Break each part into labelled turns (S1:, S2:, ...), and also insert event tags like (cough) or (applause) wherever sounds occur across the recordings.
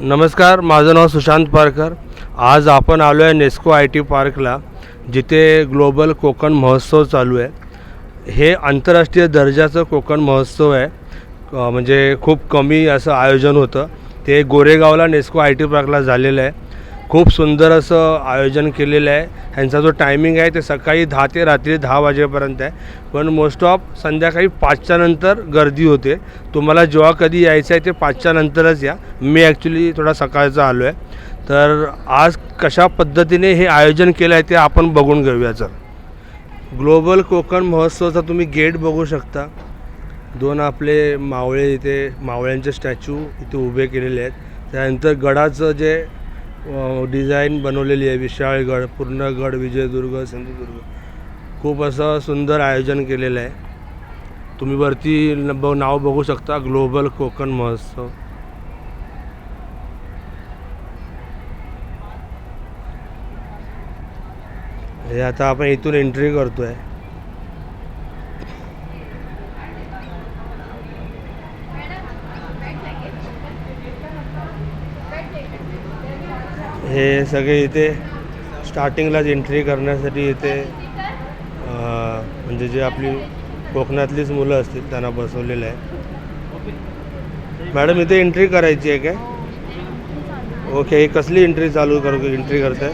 S1: नमस्कार माझं नाव सुशांत पारकर. आज आपण आलो आहे नेस्को आय टी पार्कला जिथे ग्लोबल कोकण महोत्सव चालू आहे. हे आंतरराष्ट्रीय दर्जाचं कोकण महोत्सव आहे. म्हणजे खूप कमी असं आयोजन होतं. ते गोरेगावला नेस्को आय टी पार्कला झालेलं आहे. खूप सुंदर असं आयोजन केलेलं आहे. ह्यांचा जो टायमिंग आहे ते सकाळी दहा ते रात्री दहा वाजेपर्यंत आहे. पण मोस्ट ऑफ संध्याकाळी पाचच्या नंतर गर्दी होते. तुम्हाला जेव्हा कधी यायचं आहे ते पाचच्या नंतरच या. मी ॲक्च्युली थोडा सकाळचा आलो आहे तर आज कशा पद्धतीने हे आयोजन केलं आहे ते आपण बघून घेऊया सर ग्लोबल कोकण महोत्सवाचा तुम्ही गेट बघू शकता. दोन आपले मावळे इथे मावळ्यांचे स्टॅच्यू इथे उभे केलेले आहेत. त्यानंतर गडाचं जे डिझाईन बनवलेली आहे विशाळगड पूर्णगड विजयदुर्ग सिंधुदुर्ग. खूप असं सुंदर आयोजन केलेलं आहे. तुम्ही वरती न- ब- नाव बघू शकता ग्लोबल कोकण महोत्सव. हे आता आपण इथून एंट्री करतो आहे हे सगळे इथे स्टार्टिंगलाच एंट्री करण्यासाठी इथे म्हणजे जे आपली कोकणातलीच मुलं असतील त्यांना बसवलेलं आहे. मॅडम इथे एंट्री करायची आहे काय? ओके ही कसली एंट्री चालू करू एंट्री करताय?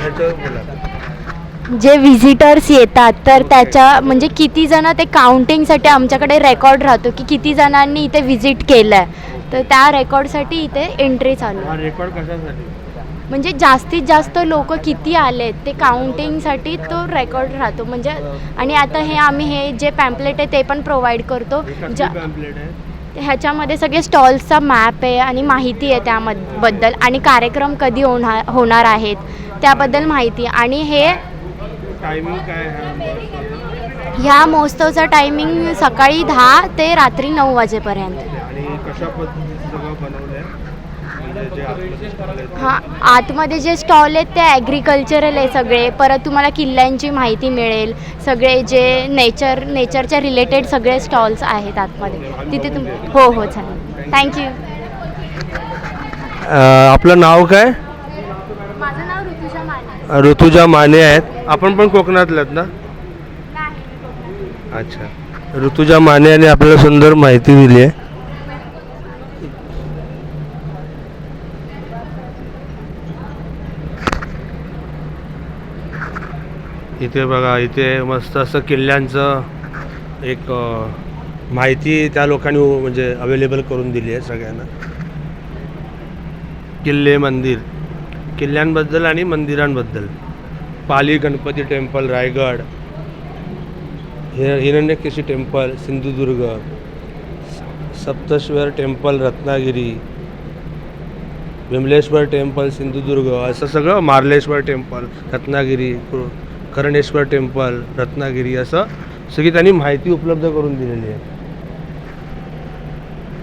S2: म्हणजे जे विजिटर्स येतात तर त्याच्या म्हणजे किती जण ते काउंटिंगसाठी आमच्याकडे रेकॉर्ड राहतो की किती जणांनी इथे व्हिजिट केलं आहे तर त्या रेकॉर्डसाठी इथे एंट्री चालू आहे.
S1: रेकॉर्ड कशासाठी?
S2: म्हणजे जास्तीत जास्त लोक किती आलेत ते काउंटिंगसाठी तो रेकॉर्ड राहतो. म्हणजे आणि आता हे आम्ही हे जे पॅम्पलेट आहे ते पण प्रोव्हाइड करतो. ज्या ह्याच्यामध्ये सगळे स्टॉल्सचा मॅप आहे आणि माहिती आहे त्याबद्दल आणि कार्यक्रम कधी होणार होणार आहेत त्याबद्दल माहिती. आणि हे ह्या महोत्सवचा टायमिंग सकाळी दहा ते रात्री नऊ वाजेपर्यंत.
S1: कशा पद्धतीचं सगळं बनवलं आहे? म्हणजे.
S2: हां आतमध्ये जे स्टॉल आहेत ते ॲग्रिकल्चरल आहे सगळे. परत तुम्हाला किल्ल्यांची माहिती मिळेल. सगळे जे नेचर नेचरच्या रिलेटेड सगळे स्टॉल्स आहेत आतमध्ये. तिथे तुम हो हो चालेल. थँक्यू
S1: आपलं नाव काय?
S2: माझं नाव ऋतुजा माने.
S1: ऋतुजा माने आहेत. आपण पण कोकणातल्यात ना? अच्छा. ऋतुजा माने यांनी आपल्याला सुंदर माहिती दिली आहे. इथे बघा इथे मस्त असं किल्ल्यांचं एक माहिती त्या लोकांनी म्हणजे अवेलेबल करून दिली आहे सगळ्यांना. किल्ले मंदिर. किल्ल्यांबद्दल आणि मंदिरांबद्दल. पाली गणपती टेम्पल रायगड. हे Hiranyakeshi temple Sindhudurg. Saptashwar temple Ratnagiri. Vimleshwar temple Sindhudurg. असं सगळं मार्लेश्वर टेम्पल रत्नागिरी करणेश्वर टेम्पल रत्नागिरी असं सगळी त्यांनी माहिती उपलब्ध करून दिलेली आहे.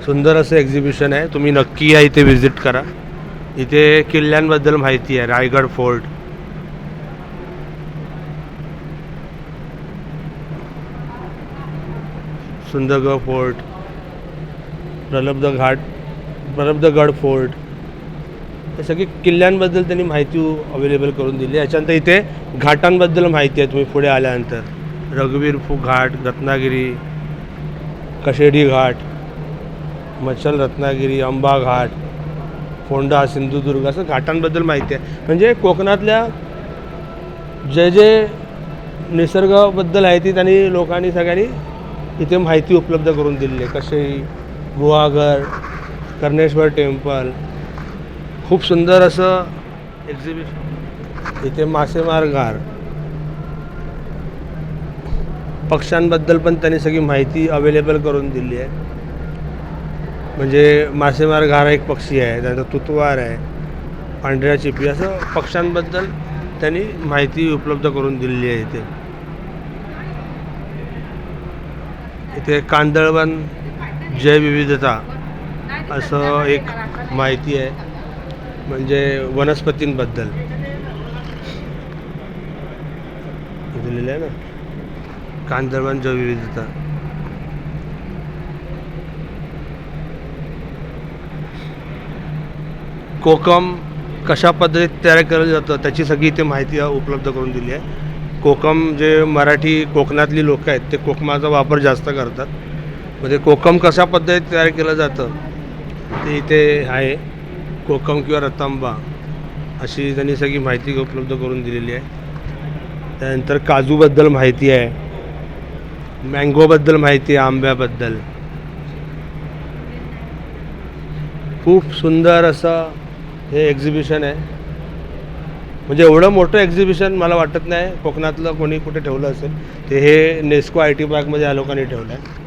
S1: सुंदर असं एक्झिबिशन आहे. तुम्ही नक्की या इथे व्हिजिट करा. इथे किल्ल्यांबद्दल माहिती आहे. रायगड फोर्ट. सुंदरगड फोर्ट. प्रलब्ध घाट प्रलब्धगड फोर्ट. हे सगळे किल्ल्यांबद्दल त्यांनी माहिती अवेलेबल करून दिली याच्यानंतर इथे घाटांबद्दल माहिती आहे तुम्ही पुढे आल्यानंतर. रघुवीर फू घाट रत्नागिरी कशेडी घाट मच्छल रत्नागिरी अंबा घाट फोंडा सिंधुदुर्ग असं घाटांबद्दल माहिती आहे. म्हणजे कोकणातल्या जे जे निसर्गाबद्दल आहे ती त्यांनी लोकांनी सगळ्यांनी इथे माहिती उपलब्ध करून दिलेली आहे. कसे गुहागर कर्णेश्वर टेम्पल खूप सुंदर असं एक्झिबिशन इथे मासेमारगार पक्ष्यांबद्दल पण त्यांनी सगळी माहिती अवेलेबल करून दिली आहे. म्हणजे मासेमार घार एक पक्षी आहे त्यानंतर तुतवार आहे पांढऱ्या चिपी असं पक्ष्यांबद्दल त्यांनी माहिती उपलब्ध करून दिलेली आहे इथे. इथे कांदळवन जैवविविधता असं एक माहिती आहे. म्हणजे वनस्पतींबद्दल. इथे आहे ना? कांदळवन जैवविविधता कोकम कशा पद्धतीत तयार केलं जातं त्याची सगळी इथे माहिती उपलब्ध करून दिली आहे. कोकम जे मराठी कोकणातली लोक आहेत ते कोकमाचा वापर जास्त करतात. म्हणजे कोकम कशा पद्धतीत तयार केलं जातं ते इथे आहे. कोकम किंवा रतांबा अशी त्यांनी सगळी माहिती उपलब्ध करून दिलेली आहे. त्यानंतर काजूबद्दल माहिती आहे मँगोबद्दल माहिती आहे आंब्याबद्दल. खूप सुंदर असं हे एक्झिबिशन आहे. म्हणजे एवढं मोठं एक्झिबिशन मला वाटत नाही कोकणातलं कोणी कुठे ठेवलं असेल. ते हे नेस्को आय टी पार्कमध्ये या लोकांनी ठेवलं आहे.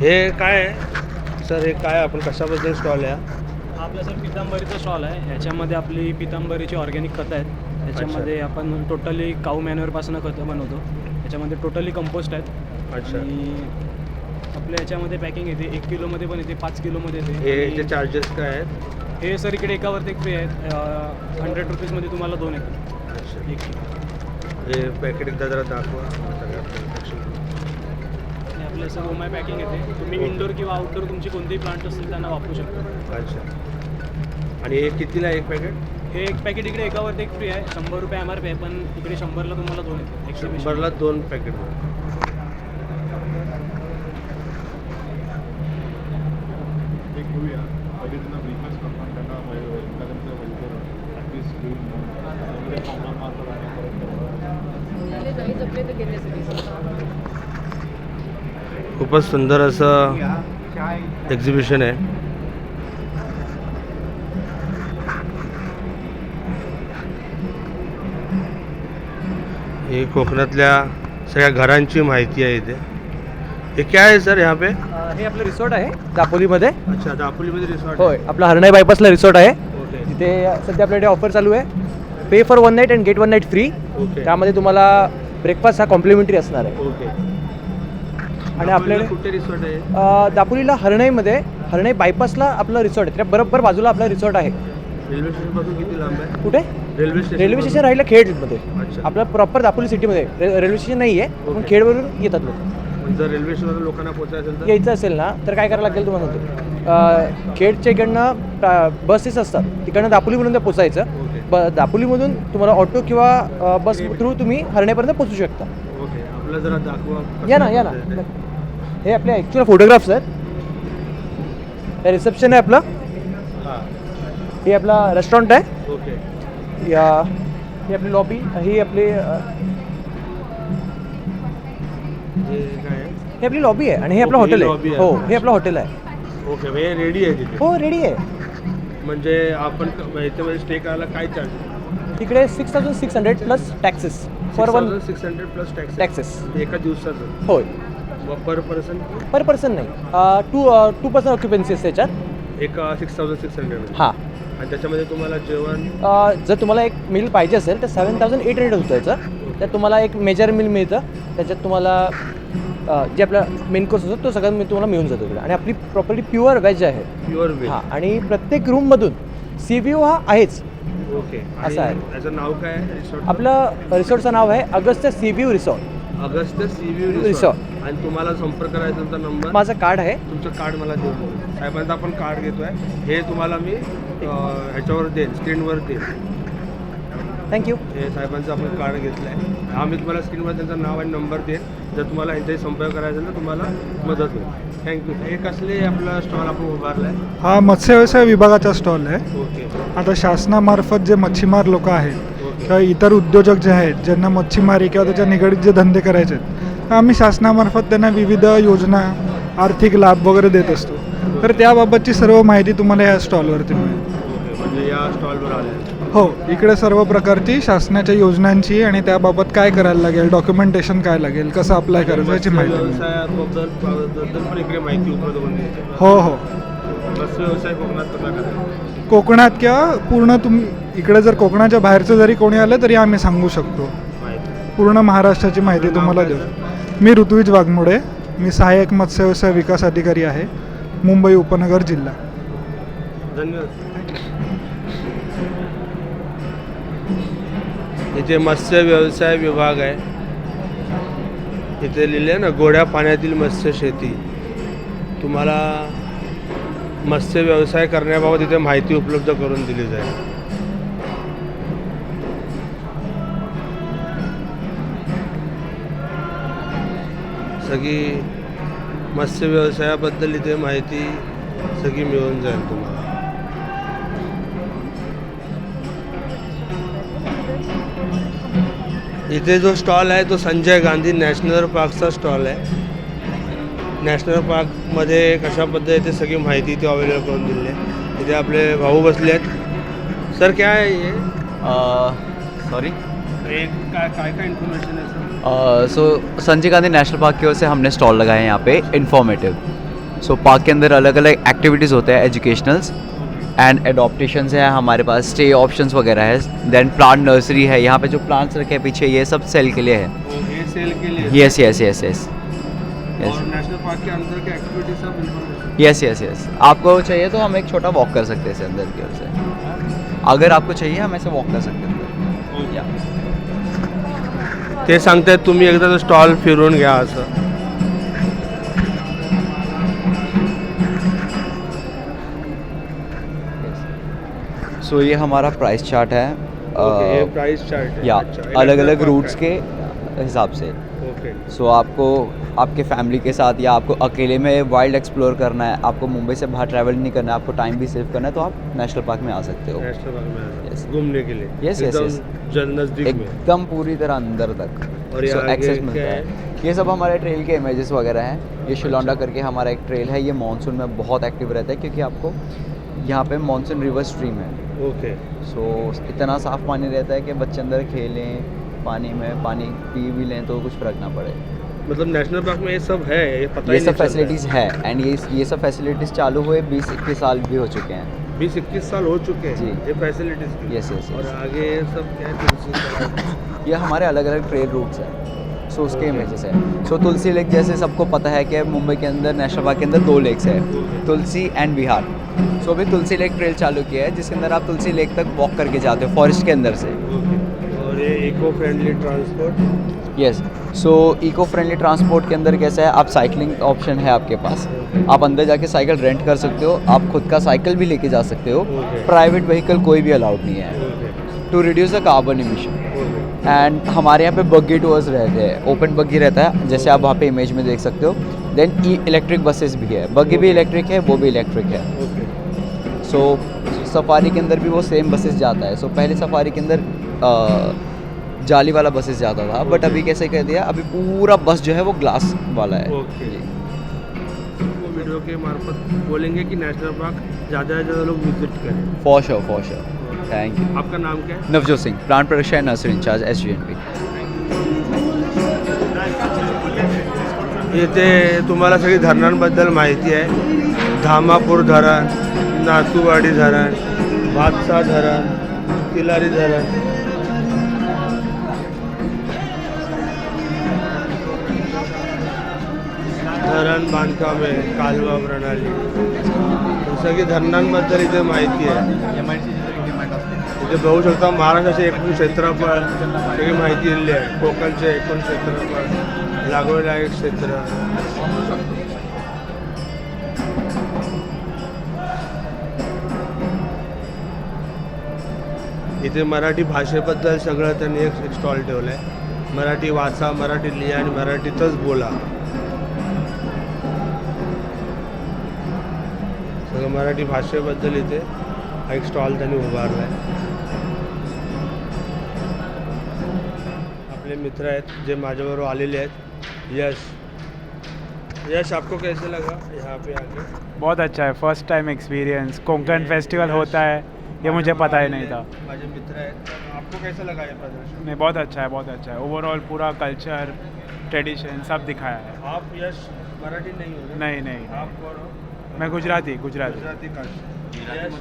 S1: हे काय आहे? सर हे काय आपण कशाबद्दल स्टॉल आहे हा?
S3: आपला सर पितांबरीचा स्टॉल आहे. याच्यामध्ये आपली पितांबरीची ऑर्गॅनिक खतं आहेत. याच्यामध्ये आपण टोटली काऊ मॅन्युअरपासून खतं बनवतो. याच्यामध्ये टोटली कंपोस्ट आहेत.
S1: अच्छा.
S3: आणि आपल्या याच्यामध्ये पॅकिंग येते. एक किलोमध्ये पण येते पाच किलोमध्ये येते.
S1: हे चार्जेस काय आहेत?
S3: हे सर इकडे एकावरती एक फ्री आहेत. हंड्रेड रुपीजमध्ये तुम्हाला दोन येतात
S1: अच्छा.
S3: एक किलो
S1: हे पॅकेट एकदा जरा दाखवा.
S3: सर ओमाय पॅकिंग येते. तुम्ही इनडोर किंवा आउटडोर तुमची कोणतेही प्लांट असतील त्यांना वापरू शकता.
S1: अच्छा. आणि हे कितीला एक पॅकेट
S3: हे एक पॅकेट इकडे एकावरती एक फ्री आहे. शंभर रुपये एम आर पी आहे पण इकडे शंभरला तुम्हाला दोन एक्झिबिशन
S1: शंभरला दोन पॅकेट
S4: एक घेऊया पहिले त्यांना ब्रेकफास्ट करतात त्यांना त्यांचं वेलकर ॲटलिस्ट घेऊन त्यामध्ये कामा मारतात आणि परत
S1: खूपच सुंदर असं एक्झिबिशन आहे. ही कोकणातल्या सगळ्या घरांची माहिती आहे इथे. हे काय आहे सर यहाँ पे?
S5: हे आपलं रिसॉर्ट आहे दापोलीमध्ये.
S1: अच्छा दापोलीमध्ये रिसॉर्ट
S5: होय आपलं हरणाई बायपासला रिसॉर्ट आहे.
S1: ओके.
S5: तिथे सध्या आपल्याकडे ऑफर चालू आहे. Pay for one night and get one night free त्यामध्ये तुम्हाला ब्रेकफास्ट हा कॉम्प्लिमेंटरी असणार आहे.
S1: ओके.
S5: आणि आपल्याकडे
S1: कुठे रिसॉर्ट आहे?
S5: दापोलीला हरणाईमध्ये हरणाई बायपासला आपलं रिसॉर्ट आहे. त्या बरोबर बाजूला आपला रिसॉर्ट आहे.
S1: रेल्वे स्टेशनपासून किती लांब आहे?
S5: कुठे?
S1: रेल्वे स्टेशन
S5: रेल्वे स्टेशन राहिलं खेडमध्ये. आपलं प्रॉपर दापोली सिटीमध्ये रेल्वे स्टेशन नाही आहे पण. खेडवरून येतात लोक.
S1: जर रेल्वे स्टेशनवर लोकांना पोहोचायचं असेल तर?
S5: यायचं असेल ना तर काय करायला लागेल तुम्हाला सांगतो खेडच्या इकडनं बसेस असतात. तिकडनं दापोलीमधून पोचायचं
S1: ओके.
S5: ब दापोलीमधून तुम्हाला ऑटो किंवा बस थ्रू तुम्ही हरण्यापर्यंत पोहोचू शकता.
S1: ओके. आपलं जरा दाखवा. कसं
S5: या ना या ना.
S1: ते.
S5: हे आपले ॲक्च्युअल फोटोग्राफ्स आहेत. हे रिसेप्शन आहे आपलं.
S1: हां.
S5: हे आपला रेस्टॉरंट आहे.
S1: ओके.
S5: या ही आपली लॉबी ही आपली
S1: हे काय आहे?
S5: हे आपली लॉबी आहे आणि हे आपलं हॉटेल आहे.
S1: आहे.
S5: हो हे आपलं हॉटेल आहे.
S1: ओके म्हणजे हे रेडी आहे तिथे.
S5: हो रेडी आहे.
S1: म्हणजे आपण याच्यामध्ये स्टे करायला काय चार्ज
S5: तिकडे six thousand six hundred plus taxes per one
S1: six hundred plus tax
S5: taxes
S1: एका दिवसाचं?
S5: होय.
S1: पर पर्सन
S5: पर पर्सन नाही. टू टू पर्सन ऑक्युपन्सी असते त्याच्यात
S1: एक सिक्स थाउजंड सिक्स हंड्रेड
S5: हां.
S1: आणि त्याच्यामध्ये तुम्हाला जेवण?
S5: अ, जर तुम्हाला एक मिल पाहिजे असेल तर सेवन थाउजंड एट हंड्रेड होतं याचं. त्यात तुम्हाला एक मेजर मिल मिळतं. त्याच्यात तुम्हाला अ, जे आपला मेन कोर्स असतो तो सगळं मी तुम्हाला मिळून जातो तिकडे. आणि आपली प्रॉपर्टी प्युअर व्हेज आहे.
S1: प्युअर वेज
S5: हां. आणि प्रत्येक रूममधून सी व्ही हा आहेच.
S1: ओके
S5: असं आहे.
S1: त्याचं नाव काय
S5: आपलं रिसॉर्टचं नाव आहे Agast sea view resort
S1: Agast sea view
S5: Resort.
S1: Resort आणि तुम्हाला संपर्क करायचा तुमचा नंबर
S5: माझं कार्ड आहे.
S1: तुमचं कार्ड मला देऊन. साहेबांचं आपण कार्ड घेतोय. हे तुम्हाला मी अं, ह्याच्यावर देईन स्क्रीनवर देईन.
S5: थँक्यू
S1: हे साहेबांचं आपण कार्ड घेतलं आहे आम्ही तुम्हाला स्क्रीनवर त्यांचं नाव आणि नंबर देईन. जर तुम्हाला यांच्याशी संपर्क करायचा असेल तर तुम्हाला मदत होईल. थँक्यू हे कसले आपला स्टॉल आपण उभारला आहे
S6: हा मत्स्य व्यवसाय विभागाचा स्टॉल आहे.
S1: ओके
S6: आता शासनामार्फत जे मच्छीमार लोक आहेत किंवा इतर उद्योजक जे आहेत ज्यांना मच्छीमारी किंवा त्याच्या निगडीत जे धंदे करायचे आहेत आम्ही शासनामार्फत त्यांना विविध योजना आर्थिक लाभ वगैरे देत असतो. तर त्याबाबतची सर्व माहिती तुम्हाला या स्टॉलवरती मिळेल.
S1: म्हणजे या स्टॉलवर आले.
S6: हो इकडे सर्व प्रकारची शासनाच्या योजनांची आणि त्याबाबत काय करायला लागेल डॉक्युमेंटेशन काय लागेल कसं अप्लाय करायचं याची माहिती हो हो.
S1: कोकणात
S6: किंवा पूर्ण तुम इकडे जर कोकणाच्या बाहेरचं जरी कोणी आलं तरी आम्ही सांगू शकतो. पूर्ण महाराष्ट्राची माहिती तुम्हाला देऊ. मी ऋत्विज वाघमोडे. मी सहाय्यक मत्स्य व्यवसाय विकास अधिकारी आहे. मुंबई उपनगर जिल्हा.
S1: धन्यवाद. जे मत्स्य व्यवसाय विभाग आहे. इथे लिहिले ना गोड्या पाण्यातील मत्स्य शेती. तुम्हाला मत्स्य व्यवसाय करण्याबाबत इथे माहिती उपलब्ध करून दिली जाईल. सगळी मत्स्य व्यवसायाबद्दल इथे माहिती सगळी मिळून जाईल तुम्हाला. इथे जो स्टॉल आहे तो संजय गांधी नॅशनल पार्कचा स्टॉल आहे. नॅशनल पार्कमध्ये कशा पद्धतीने सगळी माहिती इथे अवेलेबल करून दिली आहे. इथे आपले भाऊ बसले आहेत. सर काय आहे हे?
S7: सॉरी
S1: एक काय काय काय इन्फॉर्मेशन आहे sir
S7: so Sanjay Gandhi national park की ओर से हमने स्टॉल लगाए हैं यहाँ पे इन्फॉर्मेटिव सो पार्क के अंदर अलग अलग एक्टिविटीज़ होते हैं एजुकेशनल्स एंड एडॉप्टेशंस है हमारे पास स्टे ऑप्शंस वगैरह है. देन प्लांट नर्सरी है यहाँ पे जो प्लांट्स रखे हैं पीछे ये सब सेल के लिए है.
S1: ये सेल के लिए?
S7: Yes yes yes yes yes yes yes आपको चाहिए तो हम एक छोटा वॉक कर सकते हैं अंदर की ओर से। अगर आपको चाहिए हम ऐसे वॉक कर सकते हैं।
S1: ते सांगतायत तुम्ही एकदा तो स्टॉल फिरून घ्या असं.
S7: सो ये हमारा प्राइस चार्ट है।
S1: ओके प्राइस चार्ट है।
S7: या अलग अलग रूट्स
S1: के
S7: हिसाब से।
S1: ओके
S7: सो आपको आपके फैमिली के साथ या आपको अकेले में वाइल्ड एक्सप्लोर करना है आपको मुंबई से बाहर ट्रैवल नहीं करना है आपको टाइम भी सेव करना है तो आप नेशनल पार्क में आ सकते हो।
S1: नेशनल पार्क में आ
S7: Yes.
S1: घूमने के लिए।
S7: Yes,
S1: एकदम जल नज़दीक
S7: एकदम पूरी तरह अंदर तक।
S1: और आगे
S7: एक्सेस मिलता
S1: है?
S7: है? ये सब हमारे ट्रेल के इमेजेस वगैरह हैं। ये शिलोंडा करके हमारा एक ट्रेल है। ये मानसून में बहुत एक्टिव रहता है क्योंकि आपको यहाँ पे मानसून रिवर स्ट्रीम है।
S1: ओके
S7: सो इतना साफ़ पानी रहता है कि बच्चे अंदर खेलें पानी में पानी पी भी लें तो कुछ फ़र्क ना पड़े।
S1: मतलब नेशनल पार्क में ये सब है ये पता
S7: ये
S1: ही
S7: सब। फैसिलिटीज़ है। एंड ये ये सब फैसिलिटीज़ चालू हुए बीस इक्कीस साल भी हो चुके हैं।
S1: बीस इक्कीस साल हो चुके हैं?
S7: जी।
S1: ये फैसिलिटीज़
S7: यस यस
S1: और आगे ये सब क्या है (laughs)
S7: ये हमारे अलग अलग ट्रेल रूट्स हैं। सो उसके इमेजेस है। सो तुलसी लेक जैसे सबको पता है कि मुंबई के अंदर नेशनल पार्क के अंदर दो लेक्स है तुलसी एंड बिहार। सो अभी तुलसी लेक ट्रेल चालू किया है जिसके अंदर आप तुलसी लेक तक वॉक करके जाते हो फॉरेस्ट के अंदर से।
S1: और ये eco friendly transport
S7: yes so eco friendly transport के अंदर कैसा है? आप साइकिलिंग ऑप्शन है आपके पास। आप अंदर जाके साइकिल रेंट कर सकते हो। आप खुद का साइकिल भी लेके जा सकते हो। प्राइवेट व्हीकल कोई भी अलाउड नहीं है। To reduce the carbon emission and हमारे यहाँ पे बग्गी टूर्स रहते हैं। ओपन बग्गी रहता है। जैसे आप वहाँ पे इमेज में देख सकते हो। देन ई इलेक्ट्रिक बसेस भी है। बग्गी भी इलेक्ट्रिक है, वो भी इलेक्ट्रिक है। सो सफारी के अंदर भी वो सेम बसेस जाता है। सो पहले सफारी के अंदर जाली वाला बसेस ज़्यादा था बट अभी कैसे कह दिया अभी पूरा बस जो है वो ग्लास वाला है.
S1: वीडियो के मार्फत बोलेंगे कि नेशनल पार्क ज़्यादा से ज़्यादा लोग विज़िट करें।
S7: For sure for sure thank you
S1: आपका नाम क्या है?
S7: Navjot Singh plant production nursery in-charge S G N P
S1: इथे तुम्हाला सगळी धरणांबद्दल माहिती आहे. धामापूर धरण नातूवाडी धरण भातसा धरण तिलारी धरण. धरण बांधकाम आहे कालवा प्रणाली. सगळी धरणांबद्दल इथे माहिती आहे. इथे बघू शकता महाराष्ट्राचे एकूण क्षेत्रफळ सगळी माहिती दिलेली आहे. कोकणचे एकूण क्षेत्रफळ लागवड क्षेत्र. इथे मराठी भाषेबद्दल सगळं त्यांनी एक स्टॉल ठेवला आहे मराठी वाचा मराठी लिहा आणि मराठीतच बोला. मराठी भाषेबद्दल इथे हा एक स्टॉल त्यांनी उभारला आहे आपले मित्र आहेत जे माझ्याबरोबर आलेले आहेत. यश. यश आपको कैसे लगा यहाँ पे आके?
S8: बहुत अच्छा है first time experience Konkan festival होता है ये मुझे पता ही नहीं था.
S1: माझे मित्र आहेत. आपको कैसा लगा ये प्रदर्शन?
S8: नहीं बहुत अच्छा है बहुत अच्छा है. ओवरऑल पूरा कल्चर ट्रेडिशन सब दिखाया है.
S1: आप यश मराठी नहीं हो
S8: नहीं नहीं.
S1: आप कौन हो?
S8: मैं गुजराती गुजराती.
S1: गुजराती का यश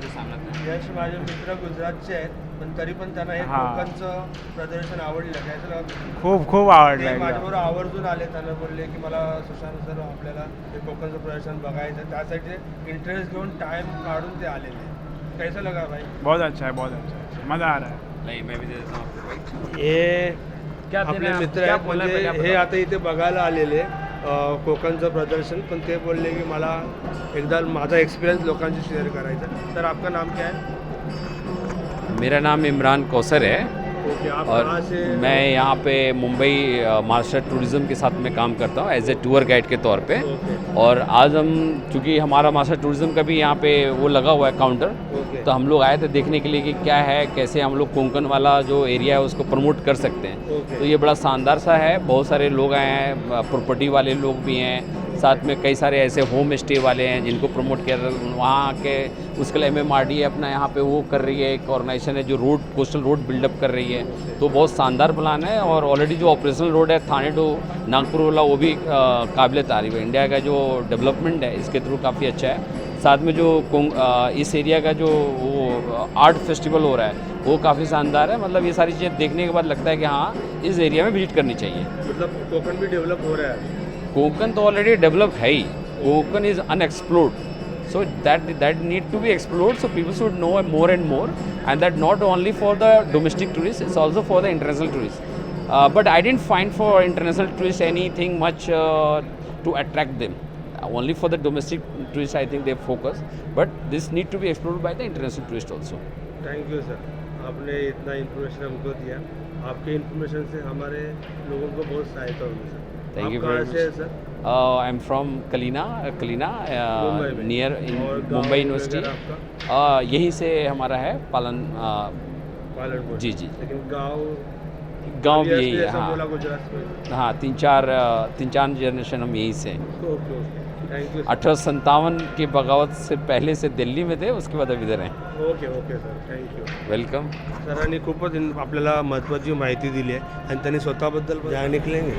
S1: यश माझे मित्र गुजरातचे आहेत पण तरी पण त्यांना हे
S8: हा.
S1: कोकणचं प्रदर्शन आवडलं. काय तर
S8: खूप खूप आवडलं एकदम
S1: माझ्याबरोबर आवर्जून आले त्यांना बोलले की मला सुशांत सर आपल्याला हे कोकणचं प्रदर्शन बघायचं आहे. त्यासाठी इंटरेस्ट घेऊन टाइम काढून ते आलेले कैसा लगा भाई?
S8: बहुत अच्छा है बहुत अच्छा है. मज़ा आ रहा है.
S1: ये आपले मित्र आहेत म्हणजे हे आता इथे बघायला आलेले कोकणचं प्रदर्शन पण ते बोलले की मला एकदा माझा एक्सपिरियन्स लोकांशी शेअर करायचा तर आपका नाम क्या है?
S9: मेरा नाम इमरान कौसर है। और मैं यहाँ पे मुंबई महाराष्ट्र टूरिज़्म के साथ में काम करता हूँ एज ए टूर गाइड के तौर पे। और आज हम चूँकि हमारा महाराष्ट्र टूरिज़्म का भी यहाँ पे वो लगा हुआ है काउंटर तो हम लोग आए थे देखने के लिए कि क्या है कैसे हम लोग कोंकण वाला जो एरिया है उसको प्रमोट कर सकते हैं। तो ये बड़ा शानदार सा है बहुत सारे लोग आए हैं प्रॉपर्टी वाले लोग भी हैं साथ में कई सारे ऐसे होम स्टे वाले हैं जिनको प्रमोट कर वहाँ के, उसके लिए एम एम आर डी अपना यहाँ पे वो कर रही है, एक ऑर्गेनाइजेशन है जो रोड कोस्टल रोड बिल्डअप कर रही है। तो बहुत शानदार प्लान है और ऑलरेडी जो ऑपरेशनल रोड है, थाने टू नागपुर वाला, वो भी काबिल तारीफ़ है। इंडिया का जो डेवलपमेंट है, इसके थ्रू काफ़ी अच्छा है। साथ में जो इस एरिया का जो वो आर्ट फेस्टिवल हो रहा है, वो काफ़ी शानदार है। मतलब ये सारी चीज़ें देखने के बाद लगता है कि हाँ इस एरिया में विज़िट करनी चाहिए।
S1: मतलब कोकण भी डेवलप हो रहा है।
S9: कोकण तो ऑलरेडी डेवलप है ही. Konkan is unexplored so that that need to be explored so people should know more and more and that not only for the domestic tourist it's also for the international tourist but I didn't find for international tourist anything much to attract them only for the domestic tourist I think they focus but this need to be explored by the international tourist also
S1: thank you sir आपने इतना information हमको दिया। आपके information से हमारे लोगों को बहुत सहायता होगी सर
S9: Thank you very
S1: से हैं
S9: much.
S1: Sir
S9: uh, i'm from kalina uh, kalina
S1: Mumbai
S9: uh,
S1: में।
S9: near in mumbai university. uh, यहीं से हमारा है पालन uh, जी, जी।
S1: लेकिन गाँव
S9: गाँव भी यही है हाँ। हाँ तीन चार तीन चार जनरेशन हम यहीं से
S1: ओके ओके थैंक यू
S9: अठारह संतावन की बगावत से पहले से दिल्ली में थे उसके बाद अभी इधर हैं।
S1: Okay okay sir thank you
S9: welcome
S1: सरांनी खूपच इन- आपल्याला महत्त्वाची माहिती दिली आहे. आणि त्यांनी स्वतःबद्दल निकलेंगे.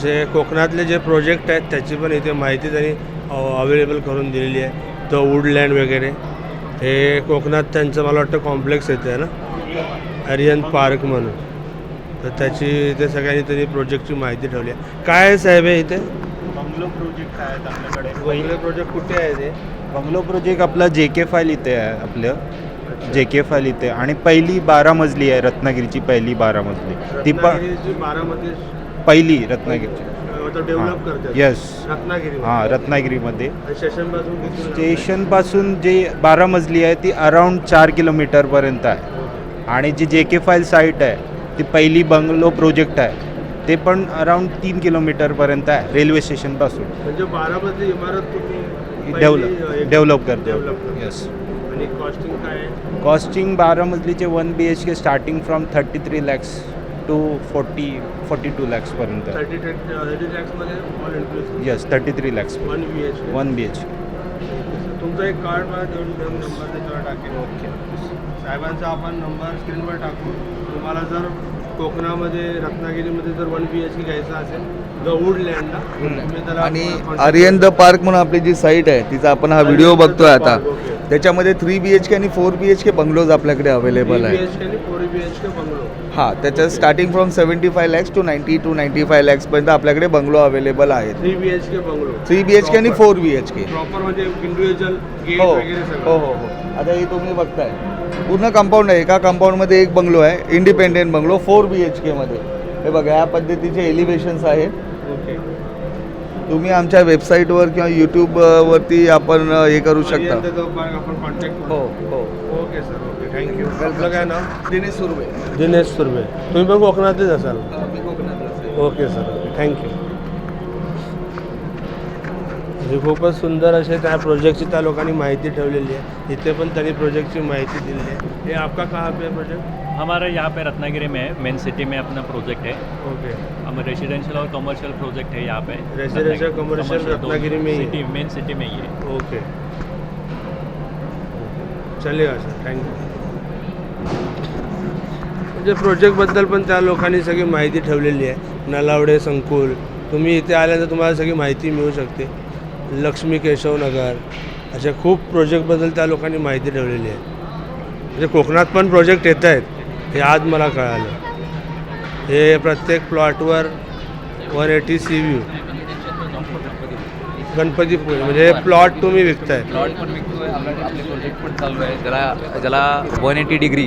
S1: असे कोकणातले जे प्रोजेक्ट आहेत त्याची पण इथे माहिती त्यांनी अवेलेबल करून दिलेली आहे. द वुडलँड वगैरे. हे कोकणात त्यांचं मला वाटतं कॉम्प्लेक्स येतं आहे ना? अरियन पार्क म्हणून. तर त्याची इथे सगळ्यांनी त्यांनी प्रोजेक्टची माहिती ठेवली आहे. काय आहे साहेब हे इथे?
S10: बंगलो प्रोजेक्ट आहेत आपल्याकडे?
S1: वेगळे प्रोजेक्ट कुठे आहे ते?
S10: बंगलो प्रोजेक्ट आपला जे के फाईल इथे आहे आपलं. जे के फाईल इथे. आणि पहिली बारा मजली आहे रत्नागिरीची पहिली बारा मजली ती पण
S1: रत्नागिरीची बारामती
S10: पहिली रत्नागिरीची
S1: डेव्हलप करतात.
S10: येस
S1: रत्नागिरी
S10: हां रत्नागिरीमध्ये.
S1: स्टेशनपासून
S10: जे बारा मजली आहे ती अराऊंड चार किलोमीटरपर्यंत आहे. आणि जी जे के फाईल साईट आहे ती पहिली बंगलो प्रोजेक्ट आहे. ते पण अराऊंड तीन किलोमीटरपर्यंत आहे रेल्वे स्टेशनपासून
S1: म्हणजे बारामती इमारत तुम्ही
S10: डेव्हलप डेव्हलप करतो. येस
S1: आणि कॉस्टिंग काय
S10: कॉस्टिंग बारा मजलीचे one B H K starting from thirty three lakhs to forty forty two लॅक्सपर्यंत
S1: thirty thirty लॅक्समध्ये all inclusive
S10: yes thirty three lakhs
S1: one B H
S10: K one B
S1: तुमचं एक card मला देऊन देऊन number त्याच्यावर टाकेल okay साहेबांचा आपण नंबर स्क्रीनवर टाकू. तुम्हाला जर कोकणामध्ये रत्नागिरीमध्ये जर वन बी एच के घ्यायचं असेल द वुडलँडला तुम्ही त्याला
S11: आणि आर्यन द पार्क म्हणून आपली जी साईट आहे तिचा आपण हा व्हिडिओ बघतोय आता. त्याच्यामध्ये थ्री बी एच के आणि four B H K bungalows आपल्याकडे अवेलेबल आहे हां त्याच्यात starting from seventy five lakhs to ninety two ninety five लॅक्सपर्यंत आपल्याकडे बंगलो अवेलेबल आहेत.
S1: Three B H K bungalow
S11: three B H K आणि four B H K
S1: proper म्हणजे individual gate
S11: हो हो हो हो. आता हे तुम्ही बघताय. पूर्ण कंपाऊंड आहे. एका कंपाऊंडमध्ये एक बंगलो आहे. Independent bungalow four B H केमध्ये हे बघा ह्या पद्धतीचे एलिव्हेशन्स आहेत. तुम्ही आमच्या वेबसाईटवर किंवा यूट्यूब वरती आपण हे करू शकता.
S1: आपण कॉन्टॅक्ट
S11: हो हो.
S1: ओके सर ओके थँक्यू आपलं काय नाव?
S11: दिनेश सुर्वे.
S1: दिनेश सुर्वे. तुम्ही पण कोकणातलेच असाल?
S11: मी कोकणातलाच आहे.
S1: Okay sir okay thank you ही खूपच सुंदर असे त्या प्रोजेक्टची त्या लोकांनी माहिती ठेवलेली आहे. इथे पण त्यांनी प्रोजेक्टची माहिती दिलेली आहे. हे आपका कहाँ पे प्रोजेक्ट
S12: हमारा यहाँ पे रत्नागिरी में है मेन सिटी में अपना प्रोजेक्ट है।
S1: ओके
S12: हम रेजिडेंशियल और कमर्शियल प्रोजेक्ट है यहाँ पे।
S1: Residential, commercial रत्नागिरी में।
S12: सिटी मेन सिटी में ही है।
S1: ओके चलेगा सर थँक्यू म्हणजे प्रोजेक्टबद्दल पण त्या लोकांनी सगळी माहिती ठेवलेली आहे. नलावडे संकुल. तुम्ही इथे आल्यानंतर तुम्हाला सगळी माहिती मिळू शकते. लक्ष्मी केशवनगर अशा खूप प्रोजेक्टबद्दल त्या लोकांनी माहिती ठेवलेली आहे. म्हणजे कोकणात पण प्रोजेक्ट येत आहेत. हे आज मला कळालं. हे प्रत्येक प्लॉटवर one eighty sea view Ganpatipule म्हणजे प्लॉट तुम्ही विकताय.
S13: प्लॉट पण विकतोय आपला आपले प्रोजेक्ट पण चालू आहे. ज्याला ज्याला one eighty degree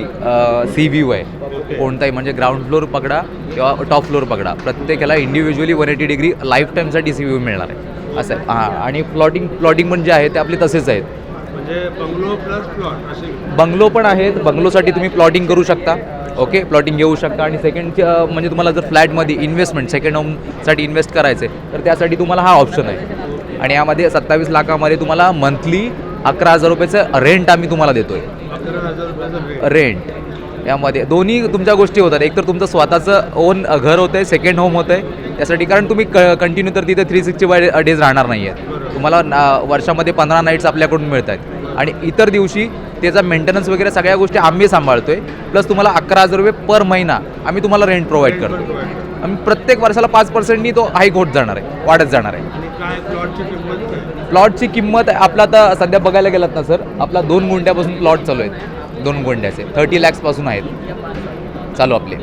S13: sea view आहे कोणताही म्हणजे ग्राउंड फ्लोअर पकडा किंवा टॉप फ्लोअर पकडा. प्रत्येकाला individually one eighty degree life टाईमसाठी सी व्ह्यू मिळणार आहे. असं आहे. हां आणि प्लॉटिंग प्लॉटिंग पण जे आहे ते आपले तसेच आहेत.
S1: बंगलो असे.
S13: बंगलो पण आहेत. बंगलोसाठी तुम्ही प्लॉटिंग करू शकता. ओके प्लॉटिंग घेऊ शकता. आणि सेकंड म्हणजे तुम्हाला जर फ्लॅटमध्ये इन्व्हेस्टमेंट सेकंड होमसाठी इन्व्हेस्ट करायचं तर त्यासाठी तुम्हाला हा ऑप्शन आहे. आणि यामध्ये सत्तावीस लाखामध्ये तुम्हाला मंथली अकरा हजार रुपयाचं रेंट आम्ही तुम्हाला देतोय. रेंट यामध्ये दोन्ही तुमच्या गोष्टी होतात. एक तर तुमचं स्वतःचं ओन घर होतं आहे सेकंड होम होतं आहे त्यासाठी कारण तुम्ही क कंटिन्यू तर तिथे थ्री सिक्स्टी फाय डेज राहणार नाही आहेत तुम्हाला ना- वर्षामध्ये पंधरा नाईट्स आपल्याकडून मिळत आहेत आणि इतर दिवशी त्याचा मेंटेनन्स वगैरे सगळ्या गोष्टी आम्ही सांभाळतोय. प्लस तुम्हाला अकरा हजार रुपये पर महिना आम्ही तुम्हाला रेंट प्रोव्हाइड करतो. आम्ही प्रत्येक वर्षाला पाच पर्सेंटनी तो हाईक होत जाणार आहे वाढत जाणार आहे.
S1: प्लॉटची किंमत काय?
S13: प्लॉटची किंमत आपला आता सध्या बघायला गेलात ना सर आपला दोन गुंठ्यापासून प्लॉट चालू आहेत. दोन गुंठ्याचे थर्टी लॅक्सपासून आहेत. चालू आपले.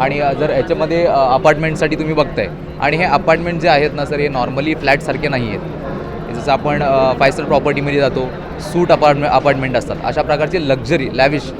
S13: आणि जर याच्यामध्ये अपार्टमेंटसाठी तुम्ही बघताय आणि हे अपार्टमेंट जे आहेत ना सर हे नॉर्मली फ्लॅटसारखे नाही आहेत जसं आपण फाय स्टार प्रॉपर्टीमध्ये जातो सूट अपार्टमेंट अपार्टमेंट असतात. अशा प्रकारचे लक्झरी लॅविश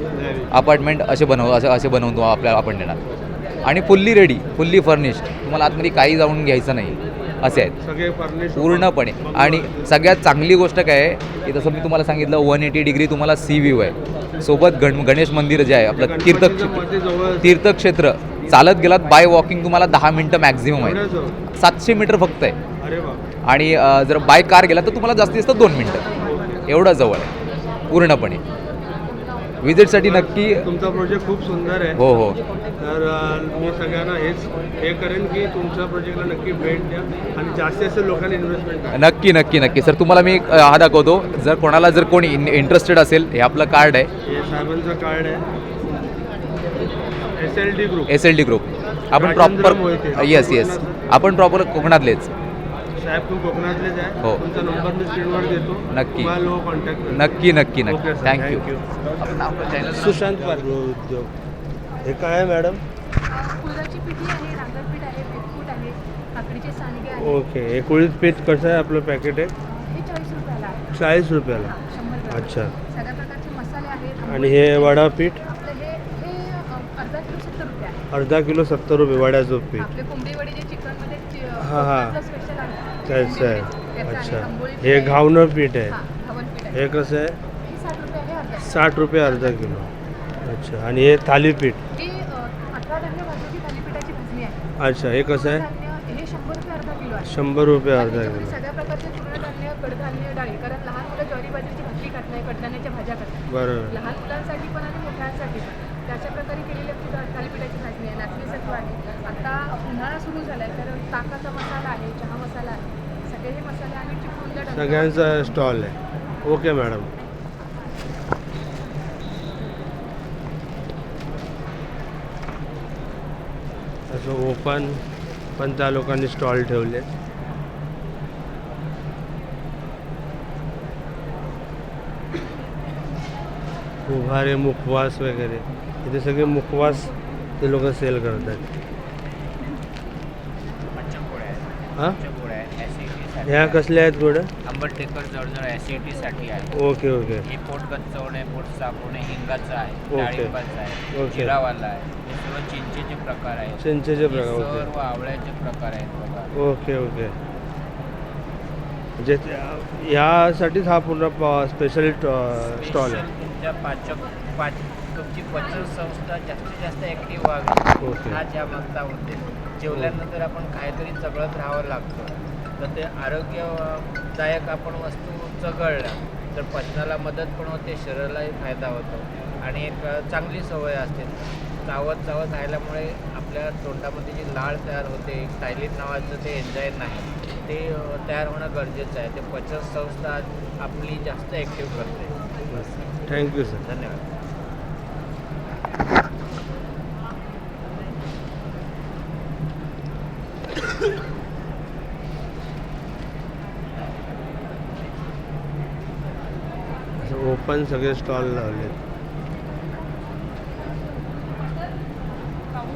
S13: अपार्टमेंट असे बनव असे असे बनवतो आपल्या आपण देणार आणि फुल्ली रेडी फुल्ली फर्निश तुम्हाला आतमध्ये काही जाऊन घ्यायचं नाही. असे आहेत.
S1: सगळे फर्निश
S13: पूर्णपणे. आणि सगळ्यात चांगली गोष्ट काय आहे की जसं मी तुम्हाला सांगितलं वन एटी डिग्री तुम्हाला सी व्ह्यू आहे. सोबत गण गणेश मंदिर जे आहे आपलं तीर्थक्षेत्र. तीर्थक्षेत्र. चालत गेलात बाय वॉकिंग तुम्हाला दहा मिनटं मॅक्झिमम आहे. सातशे मीटर फक्त आहे. आणि जर बाय कार गेला तर तुम्हाला जास्तीत जास्त दोन मिनटं. एवढं जवळ आहे. पूर्णपणे. विजिटसाठी नक्की
S1: तुमचा प्रोजेक्ट खूप सुंदर आहे.
S13: हो हो.
S1: तर मी सगळ्यांना हेच हे करेन की तुमच्या प्रोजेक्टला नक्की भेट द्या आणि जास्तीत जास्त लोकांनी इन्व्हेस्टमेंट करा.
S13: नक्की नक्की नक्की. सर तुम्हाला मी हा दाखवतो. जर कोणाला जर कोणी इंटरेस्टेड असेल हे आपलं कार्ड आहे.
S1: हे साहेबांचं कार्ड आहे. S L D group
S13: S L D group आपण. प्रॉपर येस येस आपण प्रॉपर कोकणातलेच.
S1: साहेब तुम्ही कोकणातलेच आहे.
S13: हो.
S1: तुमचा नंबर मी स्क्रीनवर देतो.
S13: नक्की.
S1: तुम्हाला लोक कॉन्टॅक्ट
S13: नक्की नक्की
S1: ओके
S13: नक्की थँक्यू.
S1: सुशांत उद्योग. हे काय आहे मॅडम?
S14: फुलाची पिठी आहे रांगणपीठ आहे बेटफूट आहे काकडीचे सांडगे आहे.
S1: ओके. हे कुळीत पीठ कसं आहे आपलं पॅकेट आहे
S14: हे चाळीस रुपयाला आहे.
S1: चाळीस रुपयाला.
S14: शंभर ग्राम.
S1: अच्छा.
S14: सगळ्या प्रकारचे मसाले आहेत.
S1: आणि हे वडा पीठ
S14: आपलं हे हे अ, अर्धा किलो सत्तर रुपये आहे.
S1: अर्धा किलो सत्तर रुपये वड्याचं पीठ.
S14: आपले कोंबडी वडी जे चिकनमध्ये
S1: हा, हा.
S14: स्पेशल
S1: त्याचं आहे अच्छा। हे
S14: आहे.
S1: घावणं पीठ आहे
S14: हा, घावन पीठ आहे
S1: हे? कसं आहे
S14: हे साठ रुपये अर्धा
S1: किलो। अच्छा आणि हे थालीपीठ अच्छा हे कसं आहे?
S14: हे शंभर रुपये अर्धा किलो आहे.
S1: शंभर रुपये अर्धा
S14: त्याच्यामध्ये
S1: किलो.
S14: सगळ्या प्रकारचे तृणधान्य कडधान्य डाळी. कारण लहान मुलं ज्वारी बाजरीची भाकरी खात नाही कडधान्याच्या भाज्या खात नाही.
S1: बरोबर.
S14: लहान मुलांसाठी पण आणि मोठ्यांसाठी पण. त्याच्या प्रकारे केलेली आपली दा- थालीपीठाची भाजणी आहे. आहे. आता उन्हाळा सुरू झाला आहे तर ताकाचा मसाला आहे चहा मसाला आहे.
S1: सगळ्यांचा स्टॉल आहे. Okay madam. असं ओपन पण त्या लोकांनी स्टॉल ठेवले उभारे मुखवास वगैरे. इथे सगळे मुखवास ते लोक सेल करतात हां ह्या कसल्या आहेत गोड्या
S15: आंबटटेकर जवळजवळ ॲसिडिटीसाठी आहे.
S1: Okay okay.
S15: हे पोट गच्चवणे पोट साफवणे हिंगाचं आहे
S1: ओके.
S15: डाळिंबाचं आहे
S1: ओके.
S15: जिरावाला आहे. हे सर्व चिंचेचे प्रकार आहेत.
S1: चिंचेचे
S15: हे
S1: प्रकार, ओके.
S15: सर्व आवळ्याचे प्रकार आहेत बघा.
S1: Okay okay. म्हणजे त्या- यासाठीच हा पूर्ण स्पेशल स्टॉल आहे.
S15: तुमच्या पाचक पाच तुमची पचन संस्था जास्तीत जास्त ॲक्टिव्ह व्हावी.
S1: ओके.
S15: हा ज्या मागचा होते जेवल्यानंतर आपण काहीतरी चगळत राहावं लागतं. तर ते आरोग्यदायक आपण वस्तू चगळल्या तर पचनाला मदत पण होते शरीरालाही फायदा होतो आणि एक चांगली सवय असते. चावत चावत राहिल्यामुळे आपल्या तोंडामध्ये जी लाळ तयार होते टायलिन नावाचं ते एन्झाईम आहे ते तयार होणं गरजेचं आहे. ते पचन संस्था आपली जास्त ॲक्टिव्ह करते.
S1: थँक्यू सर
S15: धन्यवाद.
S1: पण सगळे स्टॉल लावलेत.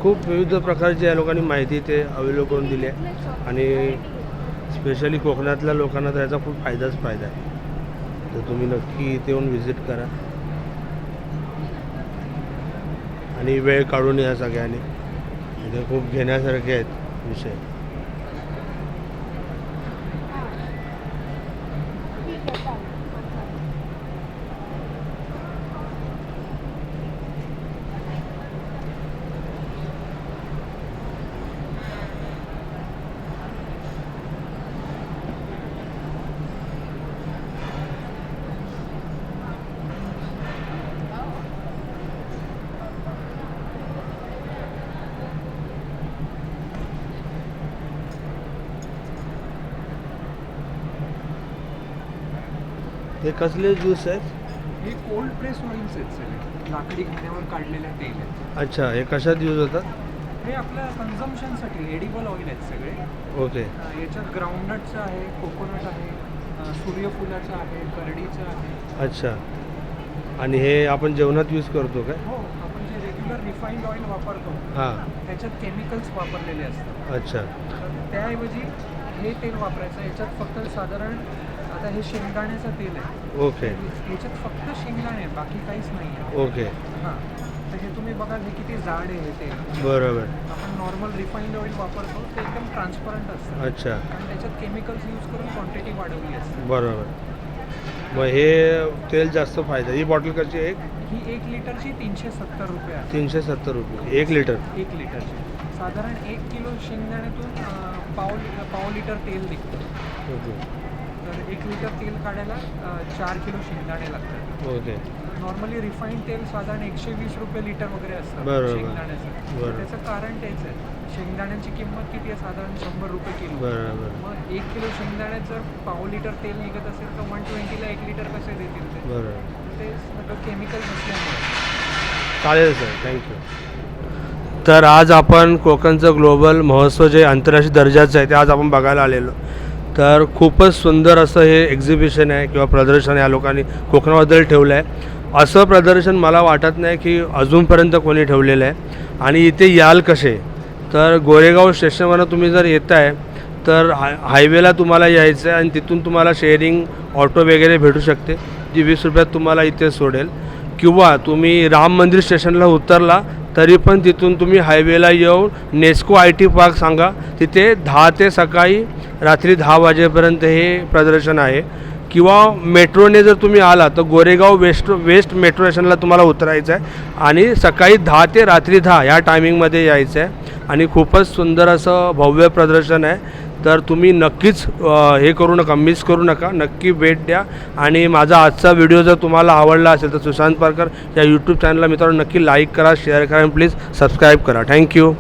S1: खूप विविध प्रकारची या लोकांनी माहिती ते अवेलेबल करून दिली आहे. आणि स्पेशली कोकणातल्या लोकांना तर याचा खूप फायदाच फायदा आहे. तर तुम्ही नक्की इथे येऊन व्हिजिट करा. आणि वेळ काढून या सगळ्यांनी. इथे खूप घेण्यासारखे आहेत विषय. हे कसले ज्यूस आहेत?
S16: हे कोल्ड प्रेस वाईन्स आहेत सगळे लाकडी घाण्यावर काढलेले तेल आहेत.
S1: अच्छा हे कशात यूज होतात?
S16: हे आपल्या कन्झम्पशनसाठी एडिबल ऑइल आहेत सगळे.
S1: ओके.
S16: अं, याच्यात ग्राउंडनटचं आहे कोकोनट आहे अं, सूर्यफुलाचं आहे करडीचं आहे.
S1: अच्छा. आणि हे आपण जेवणात यूज करतो काय?
S16: हो आपण जे रेग्युलर रिफाईंड ऑइल वापरतो
S1: हां.
S16: त्याच्यात केमिकल्स वापरलेले असतात.
S1: अच्छा.
S16: तर त्याऐवजी हे तेल वापरायचं याच्यात फक्त साधारण आता हे शेंगदाण्याचं तेल आहे.
S1: ओके.
S16: याच्यात फक्त शेंगदाणे आहेत बाकी काहीच नाही आहे
S1: ओके.
S16: हां. तर हे तुम्ही बघाल हे किती जाड आहे हे तेल.
S1: बरोबर.
S16: आपण नॉर्मल रिफाईंड ऑइल वापरतो ते एकदम ट्रान्सपरंट असतं.
S1: अच्छा.
S16: कारण त्याच्यात केमिकल्स यूज करून क्वांटिटी वाढवली असते.
S1: बरोबर. मग हे तेल जास्त फायदा ही बॉटल कशी आहे
S16: ही एक लिटरची तीनशे सत्तर रुपये आहे.
S1: तीनशे सत्तर रुपये. एक लिटर?
S16: एक लिटरची. साधारण एक किलो शेंगदाण्यातून अं, पाव पाव लिटर तेल निघतं.
S1: ओके.
S16: तर एक लिटर तेल काढायला चार किलो शेंगदाणे लागतात.
S1: ओके.
S16: नॉर्मली रिफाईंड तेल साधारण एकशे वीस रुपये लिटर वगैरे असतं. शेंगदाण्याचं. त्याचं कारण तेच आहे. शेंगदाण्याची किंमत किती आहे? साधारण शंभर रुपये किलो.
S1: बरोबर.
S16: मग एक किलो शेंगदाण्यात जर पाव लिटर तेल निघत असेल तर वन ट्वेंटीला एक लिटर कसे देतील ते? सगळं केमिकल नसल्यामुळे.
S1: चालेल सर. थँक्यू तर आज आपण कोकणचं ग्लोबल महोत्सव जे आंतरराष्ट्रीय दर्जाचं आहे ते आज आपण बघायला आलेलो. तर खूपच सुंदर असं हे एक्झिबिशन आहे किंवा प्रदर्शन या लोकांनी कोकणाबद्दल ठेवलं आहे असं प्रदर्शन मला वाटत नाही की अजूनपर्यंत कोणी ठेवलेलं आहे. आणि इथे याल कसे? तर गोरेगाव स्टेशनवरनं तुम्ही जर येत आहे तर हाय हायवेला तुम्हाला यायचं आहे आणि तिथून तुम्हाला शेअरिंग ऑटो वगैरे भेटू शकते. जी वीस रुपयात तुम्हाला इथे सोडेल. किंवा तुम्ही राम मंदिर स्टेशनला उतरला तरी पण तिथून तुम्ही हायवेला येऊन नेस्को आय टी पार्क सांगा. तिथे दहा ते सकाळी रात्री दहा वाजेपर्यंत हे प्रदर्शन आहे. किंवा मेट्रोने जर तुम्ही आला तर गोरेगाव वेस्ट वेस्ट मेट्रो स्टेशनला तुम्हाला उतरायचं आहे आणि सकाळी दहा ते रात्री दहा या टायमिंगमध्ये यायचं आहे आणि खूपच सुंदर असं भव्य प्रदर्शन आहे. तर तुम्ही नक्कीच हे करू नका मिस करू नका. नक्की भेट द्या. आणि माझा आजचा व्हिडिओ जर तुम्हाला आवडला असेल तर सुशांत पारकर या यूट्यूब चॅनलला मित्रांनो नक्की लाईक करा शेअर करा आणि प्लीज सबस्क्राईब करा. थँक्यू